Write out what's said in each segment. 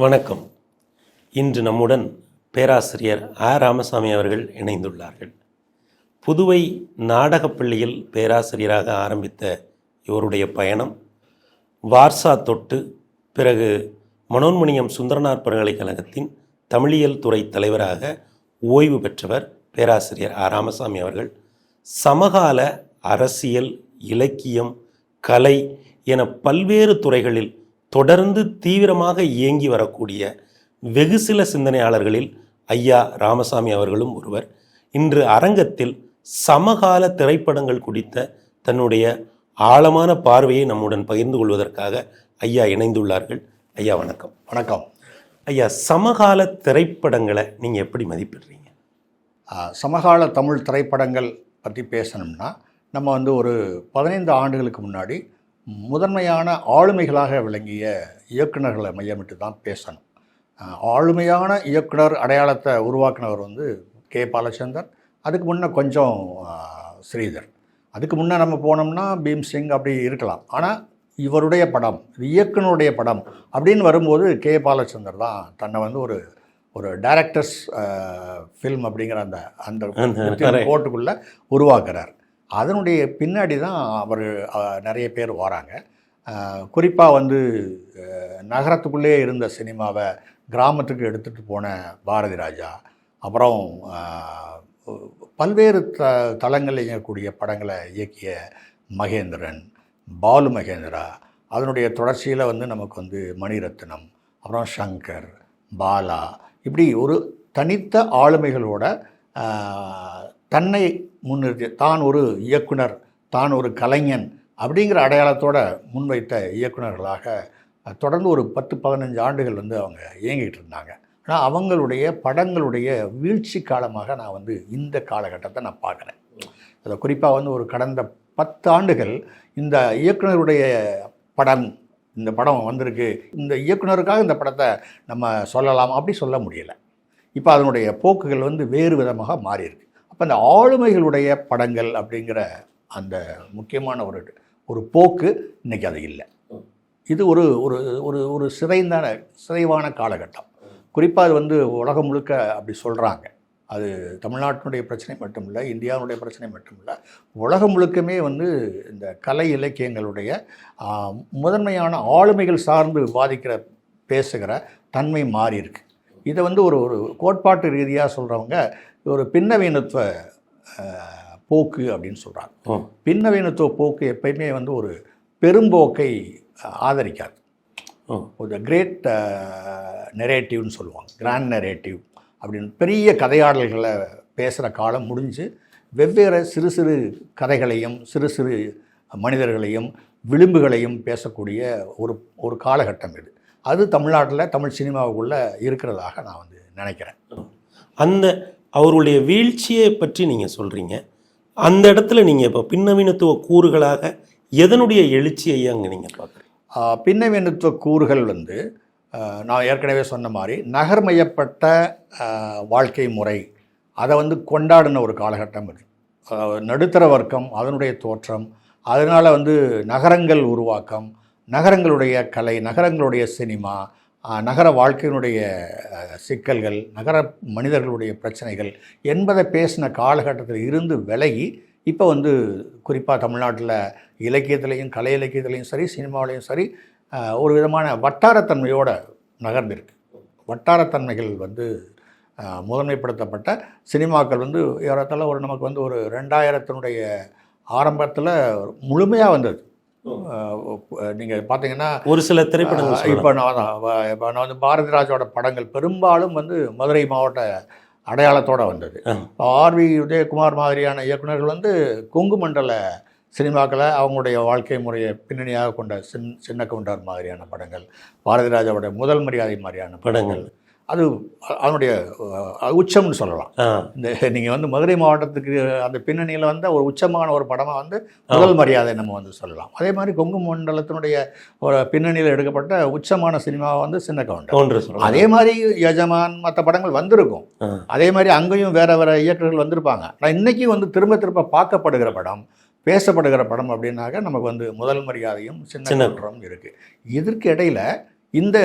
வணக்கம். இன்று நம்முடன் பேராசிரியர் ஆ ராமசாமி அவர்கள் இணைந்துள்ளார்கள். புதுவை நாடகப்பள்ளியில் பேராசிரியராக ஆரம்பித்த இவருடைய பயணம் வார்சா தொட்டு பிறகு மனோன்மணியம் சுந்தரனார் பல்கலைக்கழகத்தின் தமிழியல் துறை தலைவராக ஓய்வு பெற்றவர் பேராசிரியர் ஆ ராமசாமி அவர்கள் சமகால அரசியல் இலக்கியம் கலை என பல்வேறு துறைகளில் தொடர்ந்து தீவிரமாக இயங்கி வரக்கூடிய வெகு சில சிந்தனையாளர்களில் ஐயா ராமசாமி அவர்களும் ஒருவர். இன்று அரங்கத்தில் சமகால திரைப்படங்கள் குறித்த தன்னுடைய ஆழமான பார்வையை நம்முடன் பகிர்ந்து கொள்வதற்காக ஐயா இணைந்துள்ளார்கள். ஐயா வணக்கம். வணக்கம். ஐயா சமகால திரைப்படங்களை நீங்கள் எப்படி மதிப்பிடுறீங்க? சமகால தமிழ் திரைப்படங்கள் பற்றி பேசணும்னா நம்ம வந்து ஒரு பதினைந்து ஆண்டுகளுக்கு முன்னாடி முதன்மையான ஆளுமைகளாக விளங்கிய இயக்குனர்களை மையமிட்டு தான் பேசணும் ஆளுமையான இயக்குனர் அடையாளத்தை உருவாக்குனவர் வந்து கே. பாலச்சந்தர் அதுக்கு முன்னே கொஞ்சம் ஸ்ரீதர். அதுக்கு முன்னே நம்ம போனோம்னா பீம்சிங் அப்படி இருக்கலாம். ஆனால் இவருடைய படம் இயக்குனருடைய படம் அப்படின்னு வரும்போது கே. பாலச்சந்தர் தான் தன்னை வந்து ஒரு ஒரு டைரக்டர்ஸ் ஃபில்ம் அப்படிங்கிற அந்த அந்த அந்த கோட்டுக்குள்ளே உருவாக்குறார். அதனுடைய பின்னாடி தான் அவர் நிறைய பேர் வராங்க. குறிப்பாக வந்து நகரத்துக்குள்ளே இருந்த சினிமாவை கிராமத்துக்கு எடுத்துகிட்டு போன பாரதி ராஜா அப்புறம் பல்வேறு த தளங்களில் இயங்கக்கூடிய படங்களை இயக்கிய மகேந்திரன் பாலு மகேந்திரா அதனுடைய தொடர்ச்சியில் வந்து நமக்கு வந்து மணிரத்னம் அப்புறம் சங்கர் பாலா இப்படி ஒரு தனித்த ஆளுமைகளோட தன்னை முன்னிறுத்தி தான் ஒரு இயக்குனர் தான் ஒரு கலைஞன் அப்படிங்கிற அடையாளத்தோட முன்வைத்த இயக்குனர்களாக தொடர்ந்து ஒரு பத்து பதினஞ்சு ஆண்டுகள் வந்து அவங்க இயங்கிட்டு இருந்தாங்க. ஆனால் அவங்களுடைய படங்களுடைய வீழ்ச்சி காலமாக நான் வந்து இந்த காலகட்டத்தை நான் பார்க்குறேன். அதை குறிப்பாக வந்து ஒரு கடந்த பத்து ஆண்டுகள் இந்த இயக்குனருடைய படம் இந்த படம் வந்திருக்கு இந்த இயக்குனருக்காக இந்த படத்தை நம்ம சொல்லலாம் அப்படி சொல்ல முடியலை. இப்போ அதனுடைய போக்குகள் வந்து வேறு விதமாக மாறியிருக்கு. இப்போ அந்த ஆளுமைகளுடைய படங்கள் அப்படிங்கிற அந்த முக்கியமான ஒரு ஒரு போக்கு இன்றைக்கி அது இல்லை. இது ஒரு ஒரு ஒரு ஒரு சிறைந்தான சிதைவான காலகட்டம். குறிப்பாக அது வந்து உலகம் முழுக்க அப்படி சொல்கிறாங்க அது தமிழ்நாட்டினுடைய பிரச்சனை மட்டும் இல்லை இந்தியாவுடைய பிரச்சனை மட்டும் இல்லை. உலகம் முழுக்கமே வந்து இந்த கலை இலக்கியங்களுடைய முதன்மையான ஆளுமைகள் சார்ந்து விவாதிக்கிற பேசுகிற தன்மை மாறி இருக்கு. இதை வந்து ஒரு ஒரு கோட்பாட்டு ரீதியாக சொல்கிறவங்க ஒரு பின்னவீனத்துவ போக்கு அப்படின்னு சொல்கிறாங்க பின்னவீனத்துவ போக்கு எப்பயுமே வந்து ஒரு பெரும்போக்கை ஆதரிக்காது. ஒரு கிரேட் நெரேட்டிவ்னு சொல்லுவாங்க. கிராண்ட் நெரேட்டிவ் அப்படின்னு பெரிய கதையாடல்களை பேசுகிற காலம் முடிஞ்சு வெவ்வேறு சிறு சிறு கதைகளையும் சிறு சிறு மனிதர்களையும் விளிம்புகளையும் பேசக்கூடிய ஒரு ஒரு காலகட்டம் இது. அது தமிழ்நாட்டில் தமிழ் சினிமாவுக்குள்ளே இருக்கிறதாக நான் வந்து நினைக்கிறேன். அந்த அவருடைய வீழ்ச்சியை பற்றி நீங்கள் சொல்கிறீங்க அந்த இடத்துல நீங்கள் இப்போ பின்னவீனத்துவ கூறுகளாக எதனுடைய எழுச்சியை அங்கே நீங்கள் பார்க்குறீங்க? பின்னவீனத்துவ கூறுகள் வந்து நான் ஏற்கனவே சொன்ன மாதிரி நகர்மயப்பட்ட வாழ்க்கை முறை அதை வந்து கொண்டாடின ஒரு காலகட்டம் இது நடுத்தர வர்க்கம் அதனுடைய தோற்றம் அதனால் வந்து நகரங்கள் உருவாக்கம் நகரங்களுடைய கலை நகரங்களுடைய சினிமா நகர வாழ்க்கையினுடைய சிக்கல்கள் நகர மனிதர்களுடைய பிரச்சனைகள் என்பதை பேசின காலகட்டத்தில் இருந்து விலகி இப்போ வந்து குறிப்பாக தமிழ்நாட்டில் இலக்கியத்திலையும் கலை இலக்கியத்திலையும் சரி சினிமாவிலையும் சரி ஒரு விதமான வட்டாரத்தன்மையோட நகர்ந்திருக்கு. வட்டாரத்தன்மைகள் வந்து முதன்மைப்படுத்தப்பட்ட சினிமாக்கள் வந்து ஏறத்தாழ ஒரு நமக்கு வந்து ஒரு ரெண்டாயிரத்தினுடைய ஆரம்பத்தில் முழுமையாக வந்தது. நீங்கள் பார்த்தீங்கன்னா ஒரு சில திரைப்படங்கள். இப்போ நான் இப்போ நான் வந்து பாரதி ராஜாவோட படங்கள் பெரும்பாலும் வந்து மதுரை மாவட்ட அடையாளத்தோட வந்தது. ஆர்வி உதயகுமார் மாதிரியான இயக்குனர்கள் வந்து கொங்கு மண்டல சினிமாக்களை அவங்களுடைய வாழ்க்கை முறையை பின்னணியாக கொண்ட சின் சின்ன கவுண்டர் மாதிரியான படங்கள் பாரதி ராஜாவோட முதல் மரியாதை மாதிரியான படங்கள் அது அதனுடைய உச்சம்னு சொல்லலாம். இந்த நீங்கள் வந்து மதுரை மாவட்டத்துக்கு அந்த பின்னணியில் வந்த ஒரு உச்சமான ஒரு படமாக வந்து முதல் மரியாதை நம்ம வந்து சொல்லலாம். அதே மாதிரி கொங்கு மண்டலத்தினுடைய ஒரு பின்னணியில் எடுக்கப்பட்ட உச்சமான சினிமா வந்து சின்ன கவுண்டர். அதே மாதிரி யஜமான் மற்ற படங்கள் வந்திருக்கும். அதே மாதிரி அங்கேயும் வேற வேற இயக்குநர்கள் வந்திருப்பாங்க. நான் இன்னைக்கு வந்து திரும்ப திரும்ப பார்க்கப்படுகிற படம் பேசப்படுகிற படம் அப்படின்னாக்க நமக்கு வந்து முதல் மரியாதையும் சின்ன கவுண்டரும் இருக்கு. இதற்கு இடையில இந்த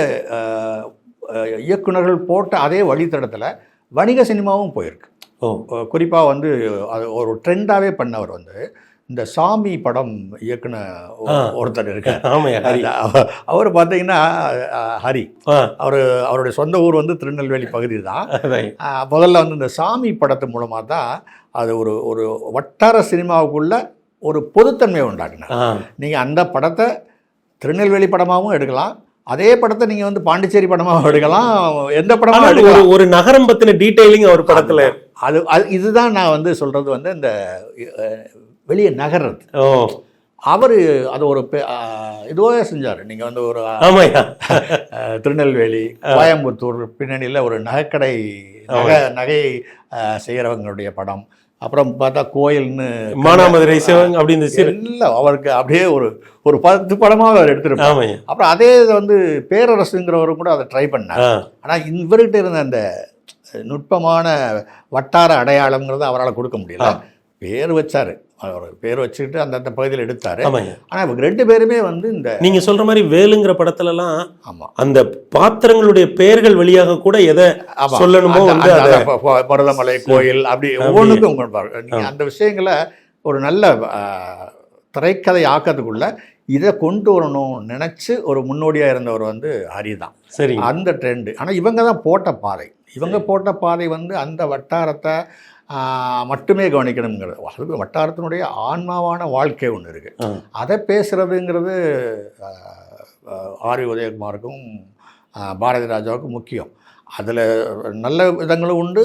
இயக்குனர்கள் போட்ட அதே வழித்தடத்தில் வணிக சினிமாவும் போயிருக்கு. ஓ. குறிப்பாக வந்து அது ஒரு ட்ரெண்டாகவே பண்ணவர் வந்து இந்த சாமி படம் இயக்குன. ஒருத்தர் இருக்கார். அவர் பார்த்தீங்கன்னா ஹரி. அவர் அவருடைய சொந்த ஊர் வந்து திருநெல்வேலி பகுதி தான். முதல்ல வந்து இந்த சாமி படத்து மூலமாக தான் அது ஒரு ஒரு வட்டார சினிமாவுக்குள்ள ஒரு பொதுத்தன்மையை உண்டாக்குனார். நீங்கள் அந்த படத்தை திருநெல்வேலி படமாகவும் எடுக்கலாம் அதே படத்தை நீங்கள் வந்து பாண்டிச்சேரி படமாகவும் எடுக்கலாம் எந்த ஆனால் ஒரு எடுக்கலாம். ஒரு நகரம் பத்தின டீடைலிங் அவர் படத்துல அது அது இதுதான் நான் வந்து சொல்கிறது வந்து இந்த வெளியே நகர்றது. ஓ. அவர் அது ஒரு இதுவாக செஞ்சார். நீங்கள் வந்து ஒரு திருநெல்வேலி கோயம்புத்தூர் பின்னணியில் ஒரு நகைக்கடை நகை நகை செய்கிறவங்களுடைய படம். அப்புறம் பார்த்தா கோயில்னு மானாமதுரை சிவன் அப்படி இந்த சிறு இல்லை அவருக்கு அப்படியே ஒரு ஒரு பத்து படமாக அவர் எடுத்திருப்பார். ஆமாய்யா அப்புறம் அதே இதை வந்து பேரரசுங்கிறவரும் கூட அதை ட்ரை பண்ணார். ஆனால் இவர்கிட்ட இருந்த அந்த நுட்பமான வட்டார அடையாளம்ங்கிறத அவரால் கொடுக்க முடியல. பேர் வச்சார். அவர் பேர் வச்சுக்கிட்டு அந்தந்த பகுதியில் எடுத்தார். ஆனால் இவங்க ரெண்டு பேருமே வந்து இந்த நீங்க சொல்ற மாதிரி வேலுங்கிற படத்துல எல்லாம் ஆமாம் அந்த பாத்திரங்களுடைய பெயர்கள் வழியாக கூட எதை. சொல்லணுமோ வந்து மருதமலை கோயில் அப்படி ஒவ்வொன்றுக்கும் உங்க பாருங்க. நீங்க அந்த விஷயங்களை ஒரு நல்ல திரைக்கதை ஆக்கத்துக்குள்ள இதை கொண்டு வரணும் நினைச்சு ஒரு முன்னோடியா இருந்தவர் வந்து ஹரி தான். சரிங்க. அந்த ட்ரெண்டு ஆனால் இவங்க தான் போட்ட பாதை. இவங்க போட்ட பாதை வந்து அந்த வட்டாரத்தை மட்டுமே கவனிக்கணுங்கிறது அது வட்டாரத்தினுடைய ஆன்மாவான வாழ்க்கை ஒன்று இருக்கு. ஆ. அதை ஆ, ஆர் உதயகுமாருக்கும் பாரதி ராஜாவுக்கும் முக்கியம். அதில் நல்ல விதங்களும் உண்டு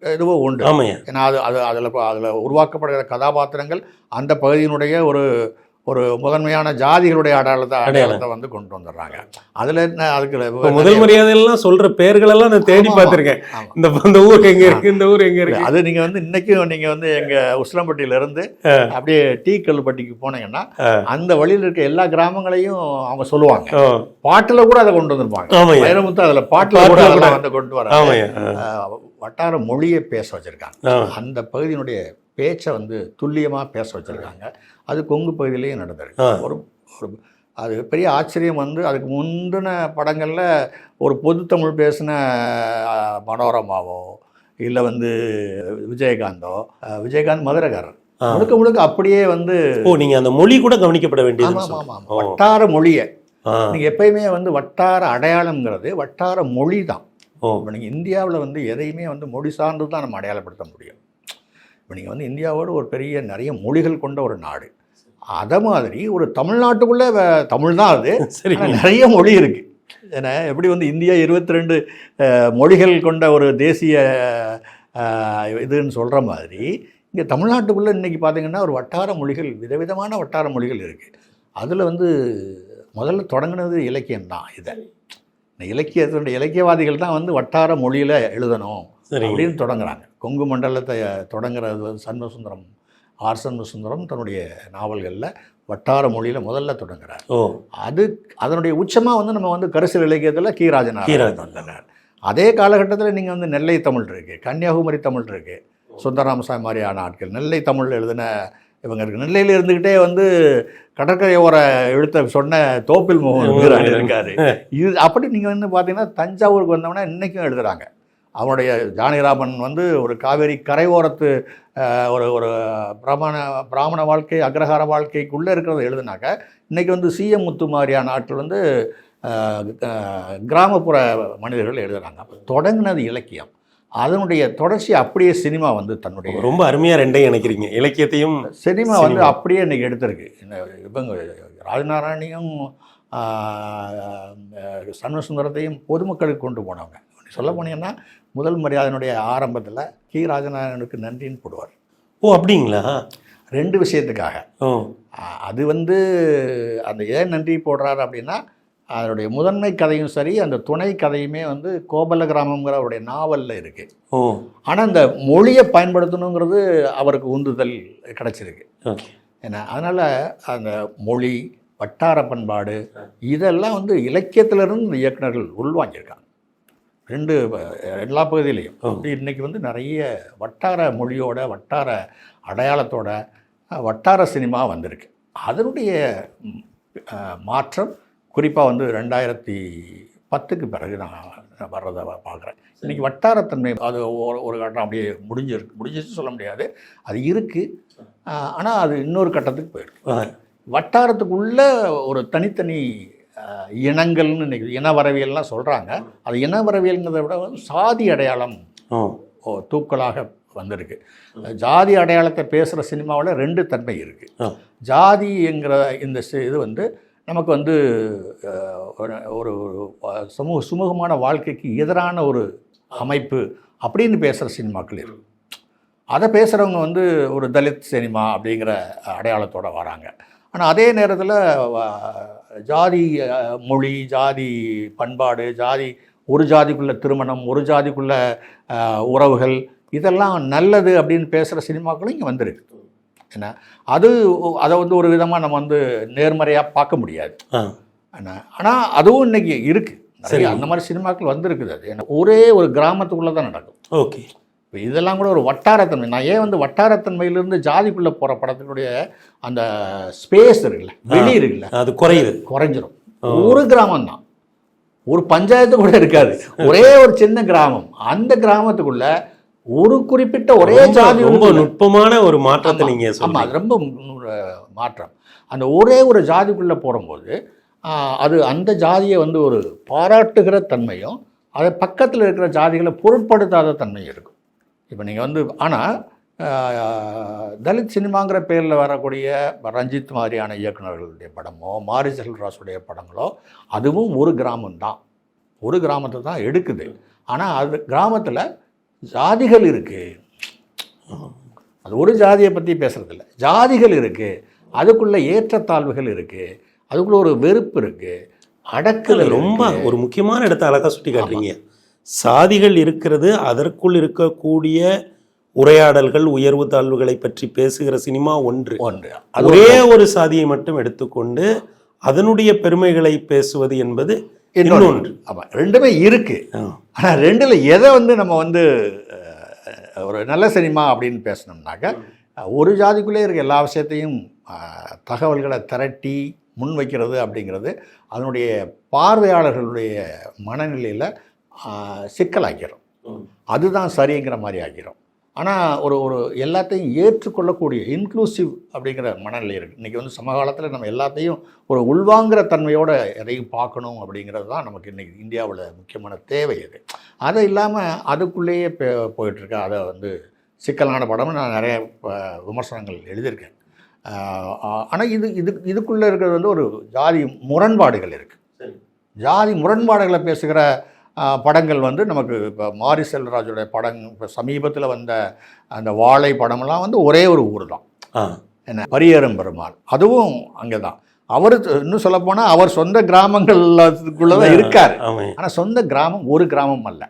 இதுவும் உண்டு. ஏன்னா அது அது அதில் அதில் உருவாக்கப்படுகிற கதாபாத்திரங்கள் அந்த பகுதியினுடைய ஒரு ஒரு முதன்மையான ஜாதிகளுடைய அடையாளத்தை அடையாளத்தை வந்து கொண்டு வந்துடுறாங்க. அதில் என்ன அதுக்கு முதல் மரியாதையெல்லாம் சொல்ற பெயர்கள் எல்லாம் நான் தேடி பார்த்திருக்கேன். இந்த இந்த ஊர் எங்க இருக்கு இந்த ஊர் எங்க இருக்கு. அது நீங்கள் வந்து இன்னைக்கும் நீங்கள் வந்து எங்கள் உசிலம்பட்டியில இருந்து அப்படியே டீ கல்லுப்பட்டிக்கு போனீங்கன்னா. அந்த வழியில் இருக்க எல்லா கிராமங்களையும் அவங்க சொல்லுவாங்க. பாட்டில் கூட அதை கொண்டு வந்திருப்பாங்க. வைரமுத்து அதில் பாட்டில் கூட வந்து கொண்டு வர. வட்டார மொழியை பேச வச்சிருக்காங்க. அந்த பகுதியினுடைய பேச்சை வந்து துல்லியமாக பேச வச்சிருக்காங்க. அது கொங்கு பகுதியிலேயே நடந்திருக்கு. ஒரு ஒரு அது பெரிய ஆச்சரியம் வந்து அதுக்கு முந்தின படங்களில் ஒரு பொது தமிழ் பேசின மனோரமாவோ இல்லை வந்து விஜயகாந்தோ விஜயகாந்த் மதுரகாரர். முழுக்க முழுக்க அப்படியே வந்து ஓ நீங்க அந்த மொழி கூட கவனிக்கப்பட வேண்டியது. ஆமாம் ஆமாம் வட்டார மொழியை. நீங்கள் எப்பயுமே வந்து வட்டார அடையாளம்ங்கிறது வட்டார மொழி தான் இப்போ நீங்கள் இந்தியாவில் வந்து எதையுமே வந்து மொழி சார்ந்து தான் நம்ம அடையாளப்படுத்த முடியும். இப்போ நீங்கள் வந்து இந்தியாவோட ஒரு பெரிய நிறைய மொழிகள் கொண்ட ஒரு நாடு. அதை மாதிரி ஒரு தமிழ்நாட்டுக்குள்ளே தமிழ் தான் அது. ஆனா நிறைய மொழி இருக்குது ஏன்னா எப்படி வந்து இந்தியா இருபத்தி ரெண்டு மொழிகள் கொண்ட ஒரு தேசிய இதுன்னு சொல்கிற மாதிரி இங்கே தமிழ்நாட்டுக்குள்ளே இன்றைக்கி பார்த்தீங்கன்னா ஒரு வட்டார மொழிகள் விதவிதமான வட்டார மொழிகள் இருக்குது அதில் வந்து முதல்ல தொடங்கினது இலக்கியம் தான் இதை. இந்த இலக்கியத்தினுடைய இலக்கியவாதிகள் தான் வந்து வட்டார மொழியில் எழுதணும். அப்படின்னு தொடங்குறாங்க. கொங்கு மண்டலத்தை தொடங்குறது வந்து சண்முகசுந்தரம் ஆர் சண்முகசுந்தரம் தன்னுடைய நாவல்களில் வட்டார மொழியில் முதல்ல தொடங்குறார். ஓ. அது அதனுடைய உச்சமாக வந்து நம்ம வந்து கரிசல் இலக்கியத்தில் கீராஜன் கீராஜன். வந்தனர் அதே காலகட்டத்தில் நீங்கள் வந்து நெல்லை தமிழ் இருக்கு கன்னியாகுமரி தமிழ் இருக்கு சுந்தரராமசாமி மாதிரியான ஆட்கள் நெல்லை தமிழ் எழுதின இவங்க இருக்கு. நெல்லையில் இருந்துக்கிட்டே வந்து கடற்கரை ஓர எழுத்த சொன்ன தோப்பில் மோகன் இருக்காரு. இது அப்படி நீங்கள் வந்து பார்த்தீங்கன்னா தஞ்சாவூருக்கு வந்தோம்னா இன்றைக்கும் எழுதுறாங்க. அவனுடைய ஜானகிராமன் வந்து ஒரு காவேரி கரையோரத்து ஒரு ஒரு பிராமண பிராமண வாழ்க்கை அக்ரஹார வாழ்க்கைக்குள்ளே இருக்கிறத எழுதுனாக்க இன்றைக்கி வந்து சிஎம் முத்து மாதிரியான ஆட்கள் வந்து கிராமப்புற மனிதர்கள் எழுதுறாங்க. அப்போ தொடங்கினது இலக்கியம். அதனுடைய தொடர்ச்சி அப்படியே சினிமா வந்து தன்னுடைய ரொம்ப அருமையா ரெண்டையும் இணைக்கிறீங்க. இலக்கியத்தையும் சினிமா வந்து. அப்படியே இன்னைக்கு எடுத்திருக்கு. இவங்க ராஜநாராயணியும் சண்முகசுந்தரத்தையும் பொதுமக்களுக்கு கொண்டு போனவங்க. சொல்ல போனீங்கன்னா முதல் மரியாதையினுடைய ஆரம்பத்தில் கி. ராஜநாராயணனுக்கு நன்றின்னு போடுவார். ஓ அப்படிங்களா? ரெண்டு விஷயத்துக்காக. ஓ. அது வந்து அந்த ஏன் நன்றி போடுறாரு அப்படின்னா அதனுடைய முதன்மை கதையும் சரி அந்த துணை கதையுமே வந்து கோபல கிராமங்கிற அவருடைய நாவலில் இருக்குது ஓ. ஆனால் இந்த மொழியை பயன்படுத்தணுங்கிறது அவருக்கு உந்துதல் கிடச்சிருக்கு. ஏன்னா அதனால் அந்த மொழி வட்டார பண்பாடு இதெல்லாம் வந்து இலக்கியத்திலிருந்து இந்த இயக்குனர்கள் உள்வாங்கியிருக்காங்க. ரெண்டு எல்லா பகுதியிலையும். இன்னைக்கு வந்து நிறைய வட்டார மொழியோட வட்டார அடையாளத்தோட வட்டார சினிமா வந்திருக்கு. அதனுடைய மாற்றம் குறிப்பாக வந்து ரெண்டாயிரத்தி பத்துக்கு பிறகு நான் வர்றதை பார்க்குறேன் இன்னைக்கு வட்டாரத்தன்மை அது ஒரு ஒரு கட்டம் அப்படியே முடிஞ்சிருக்கு. முடிஞ்சிச்சு சொல்ல முடியாது. அது இருக்குது ஆனால் அது இன்னொரு கட்டத்துக்கு போயிருக்கு. வட்டாரத்துக்குள்ள ஒரு தனித்தனி இனங்கள்னு இன்னைக்கு இனவரவியல்லாம் சொல்கிறாங்க அது இனவரவியல்ங்கிறத விட வந்து சாதி அடையாளம் தூக்கலாக வந்திருக்கு. ஜாதி அடையாளத்தை பேசுகிற சினிமாவில் ரெண்டு தன்மை இருக்குது ஆ. ஜாதிங்கிற இந்த இது வந்து நமக்கு வந்து ஒரு- சமூக சுமூகமான வாழ்க்கைக்கு எதிரான ஒரு அமைப்பு அப்படின்னு பேசுகிற சினிமாக்கள் இருக்கு. அதை பேசுகிறவங்க வந்து ஒரு தலித் சினிமா அப்படிங்கிற அடையாளத்தோட வராங்க. ஆனால் அதே நேரத்தில் ஜாதி மொழி ஜாதி பண்பாடு ஜாதி ஒரு ஜாதிக்குள்ள திருமணம் ஒரு ஜாதிக்குள்ள உறவுகள் இதெல்லாம் நல்லது அப்படின்னு பேசுகிற சினிமாக்களும் இங்கே வந்திருக்கு. என்ன அது அதை வந்து ஒரு விதமாக நம்ம வந்து நேர்மறையாக பார்க்க முடியாது. ஆனால் அதுவும் இன்னைக்கு இருக்குது சரி. அந்த மாதிரி சினிமாக்கள் வந்திருக்குது அது. ஏன்னா ஒரே ஒரு கிராமத்துக்குள்ளே தான் நடக்கும். ஓகே. இப்போ இதெல்லாம் கூட ஒரு வட்டாரத்தன்மை. நான் ஏன் வந்து வட்டாரத்தன்மையிலிருந்து ஜாதிக்குள்ளே போகிற படத்தினுடைய அந்த ஸ்பேஸ் இருக்குல்ல வெளி இருக்குல்ல அது குறையுது. குறைஞ்சிரும். ஒரு கிராமம் தான் ஒரு பஞ்சாயத்து கூட இருக்காது. ஒரே ஒரு சின்ன கிராமம். அந்த கிராமத்துக்குள்ள ஒரு குறிப்பிட்ட ஒரே ஜாதி ரொம்ப. நுட்பமான ஒரு மாற்றத்தை ஆமா, நீங்க ஆமா சொல்றீங்க. அது ரொம்ப மாற்றம். அந்த ஒரே ஒரு ஜாதிக்குள்ளே போகும்போது ஆஹ், அது அந்த ஜாதியை வந்து ஒரு பாராட்டுகிற தன்மையும் அதை பக்கத்தில் இருக்கிற ஜாதிகளை பொருட்படுத்தாத தன்மையும் இருக்கும். இப்போ நீங்கள் வந்து ஆனால் தலித் சினிமாங்கிற பேரில் வரக்கூடிய ரஞ்சித் மாதிரியான இயக்குனர்களுடைய படமோ மாரி செல்வராசுடைய படங்களோ அதுவும் ஒரு கிராமம்தான் ஒரு கிராமத்தை தான் எடுக்குது. ஆனால் அது கிராமத்தில் ஜாதிகள் இருக்குது அது ஒரு ஜாதியை பற்றி பேசுறதில்ல. ஜாதிகள் இருக்குது அதுக்குள்ள ஏற்றத்தாழ்வுகள் இருக்குது அதுக்குள்ள ஒரு வெறுப்பு இருக்குது அடக்குதல் ரொம்ப ஒரு முக்கியமான இடத்த அழகா சுட்டி காட்டுறீங்க சாதிகள் இருக்கிறது அதற்குள் இருக்கக்கூடிய உரையாடல்கள் உயர்வு தாழ்வுகளை பற்றி பேசுகிற சினிமா ஒன்று. ஒன்று. அது ஒரே ஒரு சாதியை மட்டும் எடுத்துக்கொண்டு அதனுடைய பெருமைகளை பேசுவது என்பது இன்னொன்று. ஆமாம் ரெண்டுமே இருக்குது ஆனால் ரெண்டில் எதை வந்து நம்ம வந்து ஒரு நல்ல சினிமா அப்படின்னு பேசினோம்னாக்க ஒரு ஜாதிக்குள்ளே இருக்க எல்லா விஷயத்தையும் தகவல்களை திரட்டி முன் வைக்கிறது அப்படிங்கிறது அதனுடைய பார்வையாளர்களுடைய மனநிலையில் சிக்கலாக்கிறோம் அதுதான் சரிங்கிற மாதிரி ஆக்கிறோம் ஆனால் ஒரு ஒரு எல்லாத்தையும் ஏற்றுக்கொள்ளக்கூடிய இன்க்ளூசிவ் அப்படிங்கிற மனநிலை இருக்குது இன்றைக்கி வந்து சமகாலத்தில் நம்ம எல்லாத்தையும் ஒரு உள்வாங்கிற தன்மையோடு எதையும் பார்க்கணும் அப்படிங்கிறது தான் நமக்கு இன்றைக்கி இந்தியாவில் முக்கியமான தேவை அது அது இல்லாமல் அதுக்குள்ளேயே போயிட்டுருக்கு. அதை வந்து சிக்கலான படம் நான் நிறைய விமர்சனங்கள் எழுதியிருக்கேன். ஆனால் இது இது இதுக்குள்ளே இருக்கிறது வந்து ஒரு ஜாதி முரண்பாடுகள் இருக்குது ஜாதி முரண்பாடுகளை பேசுகிற படங்கள் வந்து நமக்கு இப்போ மாரி செல்வராஜோட படம் இப்போ சமீபத்தில் வந்த அந்த வாழை படமெல்லாம் வந்து ஒரே ஒரு ஊர் தான். என்ன? பரியேறும் பெருமாள். அதுவும் அங்கே தான். அவர் இன்னும் சொல்லப்போனால் அவர் சொந்த கிராமங்களுக்குள்ளே தான் இருக்கார். ஆனால் சொந்த கிராமம் ஒரு கிராமம் அல்ல.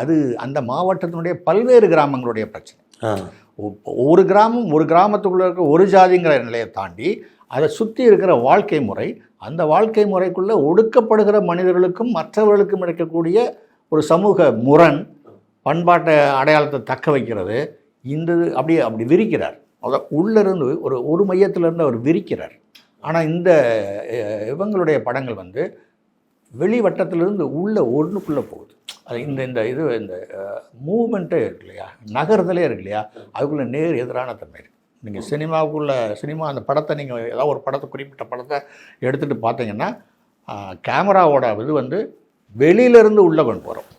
அது அந்த மாவட்டத்தினுடைய பல்வேறு கிராமங்களுடைய பிரச்சனை. ஒரு கிராமம் ஒரு கிராமத்துக்குள்ளே இருக்க ஒரு ஜாதிங்கிற நிலையை தாண்டி அதை சுற்றி இருக்கிற வாழ்க்கை முறை அந்த வாழ்க்கை முறைக்குள்ளே ஒடுக்கப்படுகிற மனிதர்களுக்கும் மற்றவர்களுக்கும் இருக்கக்கூடிய ஒரு சமூக முரண் பண்பாட்டை அடையாளத்தை தக்க வைக்கிறது. இந்த இது அப்படியே அப்படி விரிக்கிறார். அதான் உள்ளிருந்து ஒரு ஒரு மையத்திலிருந்து அவர் விரிக்கிறார். ஆனால் இந்த இவங்களுடைய படங்கள் வந்து வெளிவட்டத்திலிருந்து உள்ளே ஒன்றுக்குள்ளே போகுது. அது இந்த இந்த இது இந்த மூமெண்ட்டே இருக்கு இல்லையா? நகர்தலே இருக்கு இல்லையா? அதுக்குள்ளே நேர் எதிரான தன்மை இருக்குது நீங்கள் சினிமாவுக்குள்ள சினிமா அந்த படத்தை நீங்கள் ஏதாவது ஒரு படத்தை குறிப்பிட்ட படத்தை எடுத்துகிட்டு பார்த்தீங்கன்னா கேமராவோட இது வந்து வெளியிலேருந்து உள்ளே கொண்டு வரும்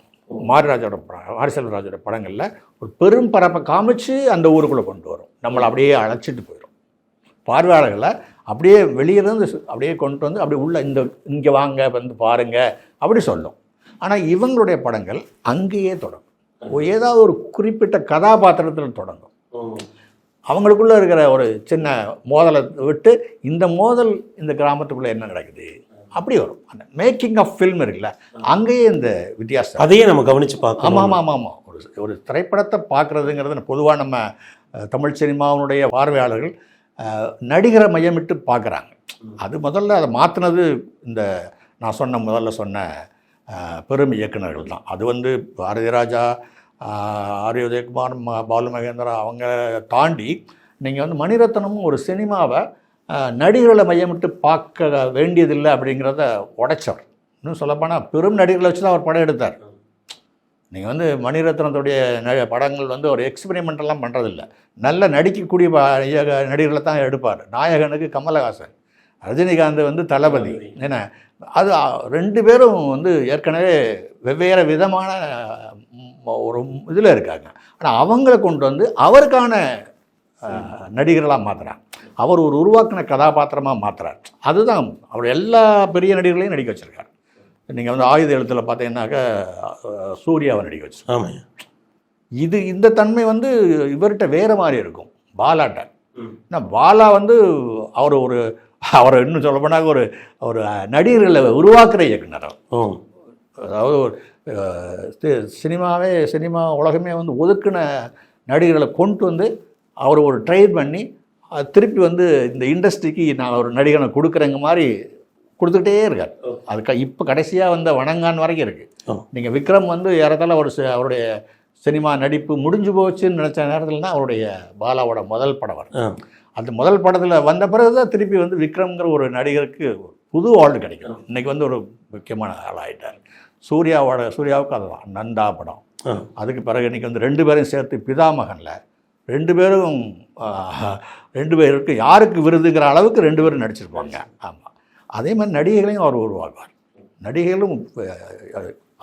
மாரிராஜோட படம் மாரி படங்களில் ஒரு பெரும் பரப்பை காமிச்சு அந்த ஊருக்குள்ளே கொண்டு வரும். நம்மளை அப்படியே அழைச்சிட்டு போயிடும் பார்வையாளர்களை அப்படியே வெளியிலேருந்து அப்படியே கொண்டு வந்து அப்படியே உள்ள இந்த இங்கே வாங்க வந்து பாருங்க அப்படி சொல்லும். ஆனால் இவங்களுடைய படங்கள் அங்கேயே தொடங்கும். ஏதாவது ஒரு குறிப்பிட்ட கதாபாத்திரத்தில் தொடங்கும். அவங்களுக்குள்ள இருக்கிற ஒரு சின்ன மோதலை விட்டு இந்த மோதல் இந்த கிராமத்துக்குள்ளே என்ன நடக்குது? அப்படி வரும். அந்த மேக்கிங் ஆஃப் ஃபில்ம் இருக்குல்ல அங்கேயே இந்த வித்தியாசம். அதையே நம்ம ஆமாம் பார்க்கணும். ஆமாம் ஆமாம் ஆமாம் ஒரு ஒரு திரைப்படத்தை பார்க்குறதுங்கிறது பொதுவாக நம்ம தமிழ் சினிமாவினுடைய பார்வையாளர்கள் நடிகரை மையமிட்டு பார்க்குறாங்க. அது முதல்ல அதை மாற்றினது இந்த நான் சொன்ன முதல்ல சொன்ன பெரும் இயக்குனர்கள் தான். அது வந்து பாரதி ராஜா அஹ், ஆர் உதயகுமார் பாலு மகேந்திரா அவங்க தாண்டி நீங்கள் வந்து மணிரத்னமும் ஒரு சினிமாவை நடிகர்களை மையமிட்டு பார்க்க வேண்டியதில்லை அப்படிங்கிறத உடைச்சவர். இன்னும் சொல்லப்போனால் பெரும் நடிகர்களை வச்சு தான் அவர் படம் எடுத்தார். நீங்கள் வந்து மணிரத்னத்துடைய படங்கள் வந்து ஒரு எக்ஸ்பெரிமெண்டெல்லாம் பண்ணுறதில்ல நல்ல நடிக்கக்கூடிய நடிகர்களை தான் எடுப்பார். நாயகனுக்கு கமலஹாசன் ரஜினிகாந்த் வந்து தளபதி. என்ன? அது ரெண்டு பேரும் வந்து ஏற்கனவே வெவ்வேறு விதமான ஒரு இதில் இருக்காங்க. ஆனால் அவங்கள கொண்டு வந்து அவருக்கான நடிகர்களாக மாற்றுறாங்க அவர் ஒரு உருவாக்கின கதாபாத்திரமாக மாற்றுறார் அதுதான் அவர் எல்லா பெரிய நடிகர்களையும் நடிக்க வச்சிருக்காரு. நீங்கள் வந்து ஆயுத எழுத்தில் பார்த்தீங்கன்னாக்கா சூர்யாவை நடிக்க ஆமாய்யா இது இந்த தன்மை வந்து இவர்கிட்ட வேறு மாதிரி இருக்கும். பாலாட்ட. ஏன்னா பாலா வந்து அவர் ஒரு அவரை இன்னும் சொல்ல போனாக்க ஒரு ஒரு நடிகர்களை உருவாக்குற இயக்குனர் அதாவது ஒரு, சினிமாவே சினிமா உலகமே வந்து ஒதுக்கின நடிகர்களை கொண்டு வந்து அவர் ஒரு ட்ரெயின் பண்ணி அது திருப்பி வந்து இந்த இண்டஸ்ட்ரிக்கு நான் ஒரு நடிகனை கொடுக்குறேங்க மாதிரி கொடுத்துக்கிட்டே இருக்கார். அதுக்கு இப்போ கடைசியாக வந்த வணங்கான் வரைக்கும் இருக்குது. நீங்கள் விக்ரம் வந்து ஏறத்தாழ ஒரு அவருடைய சினிமா நடிப்பு முடிஞ்சு போச்சுன்னு நினச்ச நேரத்தில் தான் அவருடைய பாலாவோட முதல் படம் வரும். அந்த முதல் படத்தில் வந்த பிறகு தான் திருப்பி வந்து விக்ரம்ங்கிற ஒரு நடிகருக்கு புது ஆள் கிடைக்கும் இன்னைக்கு வந்து ஒரு முக்கியமான ஆள் ஆயிட்டார். சூர்யாவோட சூர்யாவுக்கு அதுதான் நந்தா படம். அதுக்கு பிறகு இன்னைக்கு வந்து ரெண்டு பேரும் சேர்த்து பிதாமகனில் ரெண்டு பேரும் ரெண்டு பேருக்கு யாருக்கு விருதுங்கிற அளவுக்கு ரெண்டு பேரும் நடிச்சிருப்பாங்க. ஆமாம் அதே மாதிரி நடிகைகளையும் அவர் உருவாக்குவார். நடிகைகளும்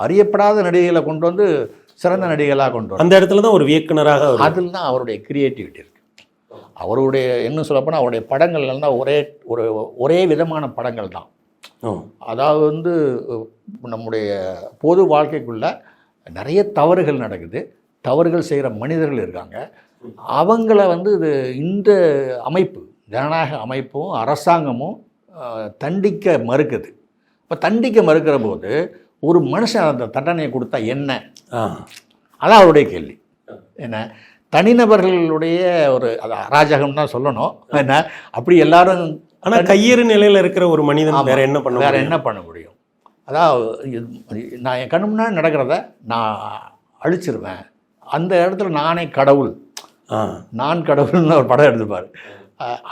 அறியப்படாத நடிகைகளை கொண்டு வந்து சிறந்த நடிகைகளாக கொண்டு அந்த இடத்துல தான் ஒரு இயக்குனராக அதில் தான் அவருடைய கிரியேட்டிவிட்டி இருக்குது அவருடைய இன்னும் சொல்லப்போனால் அவருடைய படங்கள் எல்லாம் ஒரே ஒரு ஒரே விதமான படங்கள் தான். அதாவது வந்து நம்முடைய பொது வாழ்க்கைக்குள்ள நிறைய தவறுகள் நடக்குது. தவறுகள் செய்கிற மனிதர்கள் இருக்காங்க. அவங்கள வந்து இது இந்த அமைப்பு ஜனநாயக அமைப்பும் அரசாங்கமும் தண்டிக்க மறுக்குது. இப்போ தண்டிக்க மறுக்கிற போது ஒரு மனுஷன் அந்த தண்டனையை கொடுத்தா என்ன? அதான் அவருடைய கேள்வி. என்ன? தனிநபர்களுடைய ஒரு அது அராஜகம் தான் சொல்லணும். என்ன அப்படி எல்லாரும் ஆனா கையறு நிலையில இருக்கிற ஒரு மனிதன். வேற என்ன பண்ண வேற? என்ன பண்ண முடியும்? அதாவது நான் என் கண்ணு முன்னாடி நடக்கிறத நான் அழிச்சிருவேன். அந்த இடத்துல நானே கடவுள். நான் கடவுள்னு ஒரு படம் எடுத்துப்பார்.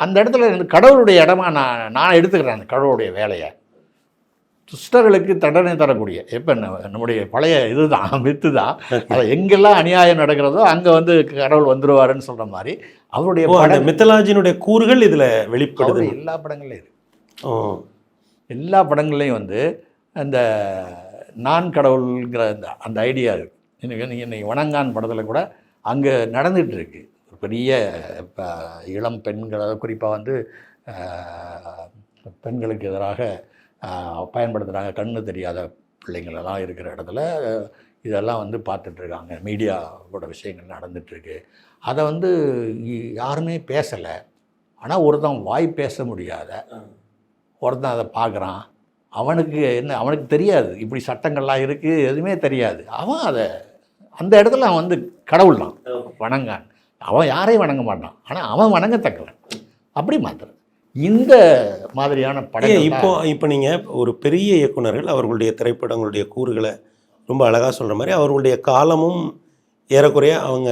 அந்த இடத்துல கடவுளுடைய இடமா நான் நான் எடுத்துக்கிறேன் அந்த கடவுளுடைய வேலையை. துஷ்டர்களுக்கு தண்டனை தரக்கூடிய எப்போ நம்முடைய பழைய இதுதான் வித்து தான் அதை எங்கெல்லாம் அநியாயம் நடக்கிறதோ அங்கே வந்து கடவுள் வந்துருவாருன்னு சொல்கிற மாதிரி அவருடைய படம் மித்தலாஜினுடைய கூறுகள் இதுல வெளிப்படுது. எல்லா படங்கள்லையும் இருக்கு ஓ. எல்லா படங்கள்லையும் வந்து அந்த நான் கடவுள்ங்கிற அந்த அந்த ஐடியா இருக்கு இன்னைக்கு நீங்கள் இன்னைக்கு வணங்கான் படத்தில் கூட அங்கே ஒரு பெரிய இப்போ இளம் பெண்கள் குறிப்பாக வந்து பெண்களுக்கு எதிராக பயன்படுத்துகிறாங்க கண்ணு தெரியாத பிள்ளைங்களெல்லாம் இருக்கிற இடத்துல இதெல்லாம் வந்து பார்த்துட்டு இருக்காங்க மீடியாவோட விஷயங்கள் நடந்துட்டு இருக்கு அதை வந்து யாருமே பேசலை. ஆனால் ஒருத்தன் வாய் பேச முடியாத ஒருத்தன் அதை பார்க்குறான். அவனுக்கு என்ன அவனுக்கு தெரியாது. இப்படி சட்டங்கள்லாம் இருக்குது எதுவுமே தெரியாது. அவன் அதை அந்த இடத்துல அவன் வந்து கடவுள் தான் வணங்கான். அவன் யாரையும் வணங்க மாட்டான். ஆனால் அவன் வணங்கத்தக்கவன். அப்படி மாத்திரம் இந்த மாதிரியான படங்கள் இப்போ இப்போ நீங்க ஒரு பெரிய இயக்குனர்கள் அவர்களுடைய திரைப்படங்களுடைய கூறுகளை ரொம்ப அழகா சொல்ற மாதிரி அவர்களுடைய காலமும் ஏறக்குறைய அவங்க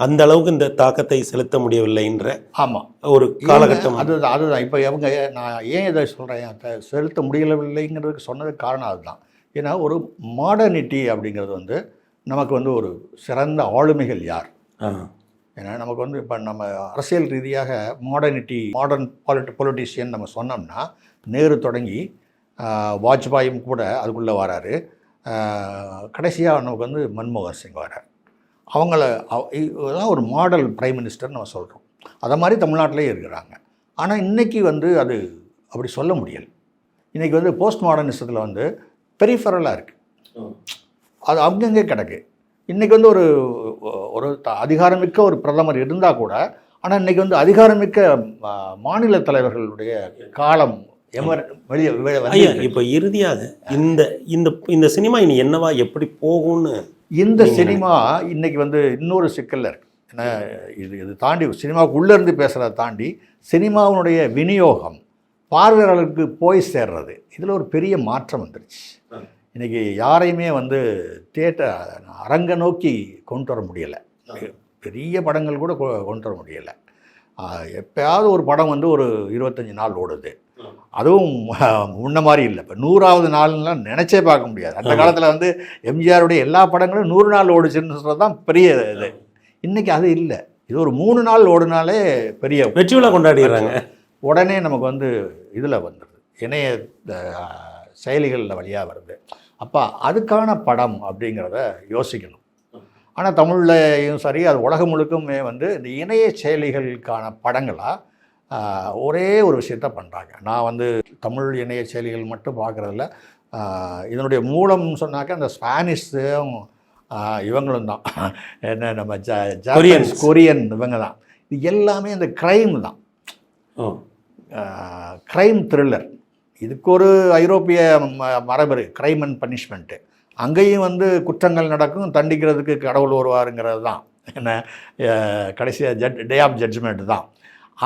அந்த அளவுக்கு இந்த தாக்கத்தை செலுத்த முடியவில்லைன்ற ஆமாம் ஒரு காலகட்டம். அதுதான் அதுதான். இப்போ அவங்க நான் ஏன் இதை சொல்கிறேன் செலுத்த முடியவில்லைங்கிறதுக்கு சொன்னதுக்கு காரணம் அதுதான். ஏன்னா ஒரு மாடர்னிட்டி அப்படிங்கிறது வந்து நமக்கு வந்து ஒரு சிறந்த ஆளுமைகள் யார்? ஏன்னா நமக்கு வந்து இப்போ நம்ம அரசியல் ரீதியாக மாடர்னிட்டி மாடர்ன் பாலிட்டி பொலிட்டிஷியன் நம்ம சொன்னோம்னா நேரு தொடங்கி வாஜ்பாயும் கூட அதுக்குள்ளே வராரு. கடைசியாக நமக்கு வந்து மன்மோகன் சிங் வரார். அவங்கள அவ- இதுதான் ஒரு மாடல் பிரைம் மினிஸ்டர் நம்ம சொல்கிறோம் அதை மாதிரி தமிழ்நாட்டிலே இருக்கிறாங்க. ஆனால் இன்னைக்கு வந்து அது அப்படி சொல்ல முடியல. இன்றைக்கி வந்து போஸ்ட் மாடர்னிசத்தில் வந்து பெரிஃபரலாக இருக்குது அது அங்கங்கே கிடக்கு. இன்றைக்கி வந்து ஒரு ஒரு அதிகாரமிக்க ஒரு பிரதமர் இருந்தால் கூட ஆனால் இன்றைக்கி வந்து அதிகாரமிக்க மாநில தலைவர்களுடைய காலம் வெளியே இப்போ இறுதியாக இந்த இந்த இந்த சினிமா இனி என்னவா எப்படி போகும்னு இந்த சினிமா இன்னைக்கு வந்து இன்னொரு சிக்கல்ல இருக்கு. ஏன்னா இது இது தாண்டி சினிமாவுக்கு உள்ளே இருந்து பேசுகிறத தாண்டி சினிமாவினுடைய விநியோகம் பார்வையாளர்களுக்கு போய் சேர்றது. இதில் ஒரு பெரிய மாற்றம் வந்துருச்சு. இன்னைக்கு யாரையுமே வந்து தியேட்டர் அரங்க நோக்கி கொண்டு வர முடியலை. பெரிய படங்கள் கூட கொ- கொண்டு வர முடியலை. எப்பயாவது ஒரு படம் வந்து ஒரு இருபத்தஞ்சி நாள் ஓடுது. அதுவும் முன்ன மாதிரி இல்லை. இப்போ நூறாவது நாள்லாம் நினச்சே பார்க்க முடியாது. அந்த காலத்தில் வந்து எம்ஜிஆருடைய எல்லா படங்களும் நூறு நாள் ஓடிச்சுன்னு சொல்கிறது தான் பெரிய இது. இன்றைக்கி அது இல்லை. இது ஒரு மூணு நாள் ஓடினாலே பெரிய வெற்றி விழா கொண்டாடிடுறாங்க. உடனே நமக்கு வந்து இதில் வந்துடுது இணைய செயலிகளில் வழியாக வருது. அப்போ அதுக்கான படம் அப்படிங்கிறத யோசிக்கணும். ஆனால் தமிழ்லையும் சரி அது உலகம் முழுக்குமே வந்து இந்த இணைய செயலிகளுக்கான படங்களாக ஒரே ஒரு விஷயத்த பண்ணுறாங்க நான் வந்து தமிழ் இணைய செயலிகள் மட்டும் பார்க்குறதில்ல இதனுடைய மூலம் சொன்னாக்க அந்த ஸ்பானிஷும் இவங்களும் தான். என்ன நம்ம ஜ Koreans. கொரியன் இவங்க தான். இது எல்லாமே இந்த க்ரைம் தான். க்ரைம் த்ரில்லர் இதுக்கு ஒரு ஐரோப்பிய மரபு க்ரைம் அண்ட் பனிஷ்மெண்ட்டு அங்கேயும் வந்து குற்றங்கள் நடக்கும் தண்டிக்கிறதுக்கு கடவுள் வருவாருங்கிறது தான். என்ன கடைசியாக ஜட் டே ஆஃப் ஜட்ஜ்மெண்ட் தான்.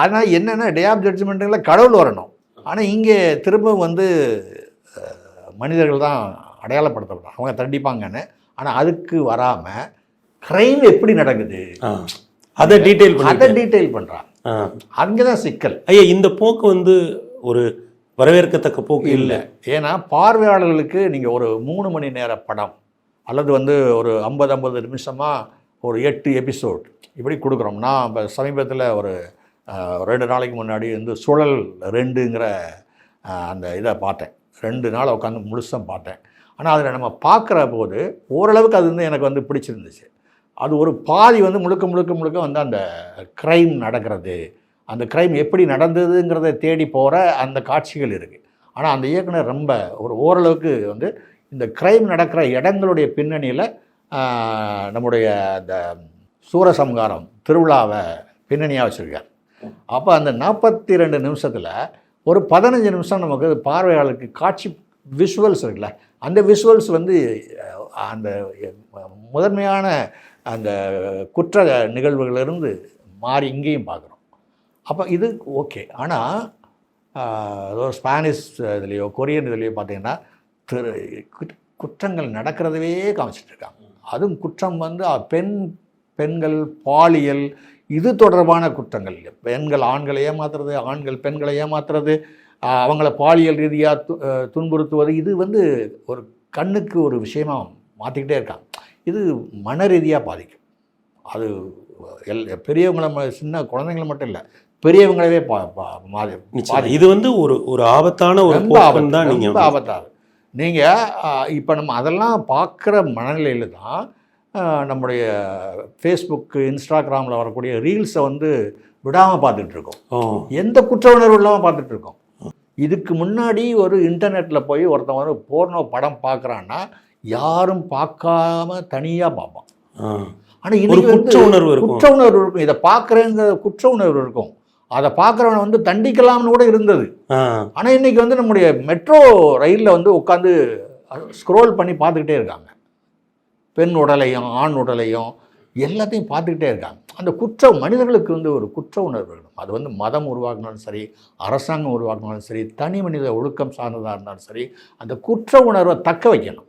ஆனால் என்னென்னா டே ஆஃப் ஜட்ஜ்மெண்ட்டில் கடவுள் வரணும். ஆனால் இங்கே திரும்ப வந்து மனிதர்கள் தான் அடையாளப்படுத்தப்படுறாங்க அவங்க தண்டிப்பாங்கன்னு. ஆனால் அதுக்கு வராமல் க்ரைம் எப்படி நடக்குது? அதை டீட்டெயில் அதை டீட்டெயில் பண்ணுறான் அங்கே தான் சிக்கல். ஐயா இந்த போக்கு வந்து ஒரு வரவேற்கத்தக்க போக்கு இல்லை. ஏன்னா பார்வையாளர்களுக்கு நீங்கள் ஒரு மூணு மணி நேர படம் அல்லது வந்து ஒரு ஐம்பது ஐம்பது நிமிஷமாக ஒரு எட்டு எபிசோட் இப்படி கொடுக்குறோம். நான் இப்போ சமீபத்தில் ஒரு ரெண்டு நாளைக்கு முன்னாடி வந்து சுழல் ரெண்டுங்கிற அந்த இதை பார்த்தேன். ரெண்டு நாள் உட்காந்து முழுசாக பார்த்தேன். ஆனால் அதில் நம்ம பார்க்குற போது ஓரளவுக்கு அது வந்து எனக்கு வந்து பிடிச்சிருந்துச்சு. அது ஒரு பாதி வந்து முழுக்க முழுக்க முழுக்க வந்து அந்த க்ரைம் நடக்கிறது. அந்த க்ரைம் எப்படி நடந்ததுங்கிறத தேடி போகிற அந்த காட்சிகள் இருக்குது ஆனால் அந்த இயக்குனர் ரொம்ப ஒரு ஓரளவுக்கு வந்து இந்த க்ரைம் நடக்கிற இடங்களுடைய பின்னணியில் நம்முடைய அந்த சூரசம்காரம் திருவிழாவை பின்னணியாக வச்சுருக்கார். அப்போ அந்த நாற்பத்தி ரெண்டு நிமிஷத்தில் ஒரு பதினஞ்சு நிமிஷம் நமக்கு பார்வையாளருக்கு காட்சி விஷுவல்ஸ் இருக்குல்ல அந்த விஷுவல்ஸ் வந்து அந்த முதன்மையான அந்த குற்ற நிகழ்வுகளிலிருந்து மாறி இங்கேயும் பார்க்குறோம். அப்போ இது ஓகே ஆனால் ஏதோ ஸ்பானிஷ் இதுலேயோ கொரியன் இதுலேயோ பார்த்தீங்கன்னா திரு குற்றங்கள் நடக்கிறதவே காமிச்சிட்டு இருக்காங்க. அதுவும் குற்றம் வந்து பெண் பெண்கள் பாலியல் இது தொடர்பான குற்றங்கள். பெண்கள் ஆண்களை ஏமாத்துறது ஆண்கள் பெண்களை ஏமாத்துறது அவங்கள பாலியல் ரீதியாக து துன்புறுத்துவது இது வந்து ஒரு கண்ணுக்கு ஒரு விஷயமாக மாற்றிக்கிட்டே இருக்காங்க. இது மன ரீதியாக பாதிக்கும். அது எல் பெரியவங்களை சின்ன குழந்தைங்களை மட்டும் இல்லை பெரியவங்களவே பா பா மாறி இது வந்து ஒரு ஒரு ஆபத்தான ஒரு ஆபத்து தான் நீங்கள் ஆபத்தாகும் நீங்கள் இப்போ நம்ம அதெல்லாம் பார்க்குற மனநிலையில் தான் நம்முடைய ஃபேஸ்புக்கு இன்ஸ்டாகிராமில் வரக்கூடிய ரீல்ஸை வந்து விடாமல் பார்த்துட்டு இருக்கோம். ஓ. எந்த குற்ற உணர்வு இல்லாமல் பார்த்துட்டு இருக்கோம். இதுக்கு முன்னாடி ஒரு இன்டர்நெட்டில் போய் ஒருத்தன் வந்து போர்னோ படம் பார்க்குறான்னா யாரும் பார்க்காம தனியாக பார்ப்பான். ஆனால் இன்னைக்கு குற்ற உணர்வு இருக்கும். குற்ற உணர்வு இருக்கும். இதை பார்க்குறேங்கிற குற்ற உணர்வு இருக்கும். அதை பார்க்குறவனை வந்து தண்டிக்கலாம்னு கூட இருந்தது. ஆனால் இன்னைக்கு வந்து நம்முடைய மெட்ரோ ரயிலில் வந்து உட்காந்து ஸ்க்ரோல் பண்ணி பார்த்துக்கிட்டே இருக்காங்க. பெண் உடலையும் ஆண் உடலையும் எல்லாத்தையும் பார்த்துக்கிட்டே இருக்காங்க. அந்த குற்ற மனிதர்களுக்கு வந்து ஒரு குற்ற உணர்வு வேணும். அது வந்து மதம் உருவாக்கினாலும் சரி அரசாங்கம் உருவாக்கினாலும் சரி தனி மனித ஒழுக்கம் சார்ந்ததாக இருந்தாலும் சரி அந்த குற்ற உணர்வை தக்க வைக்கணும்.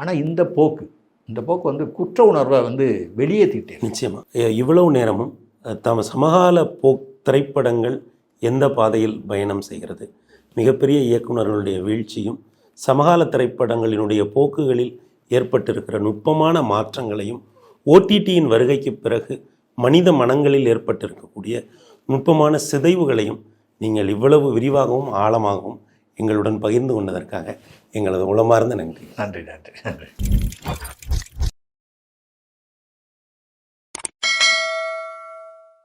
ஆனால் இந்த போக்கு இந்த போக்கு வந்து குற்ற உணர்வை வந்து வெளியேற்றிட்டேன் நிச்சயமாக இவ்வளவு நேரமும் தம் சமகால போ திரைப்படங்கள் எந்த பாதையில் பயணம் செய்கிறது? மிகப்பெரிய இயக்குனர்களுடைய வீழ்ச்சியும் சமகால திரைப்படங்களினுடைய போக்குகளில் ஏற்பட்டிருக்கிற நுட்பமான மாற்றங்களையும் ஓடிடியின் வருகைக்கு பிறகு மனித மனங்களில் ஏற்பட்டிருக்கக்கூடிய நுட்பமான சிதைவுகளையும் நீங்கள் இவ்வளவு விரிவாகவும் ஆழமாகவும் எங்களுடன் பகிர்ந்து கொண்டதற்காக எங்களது உளமார்ந்த நன்றி. நன்றி நன்றி நன்றி.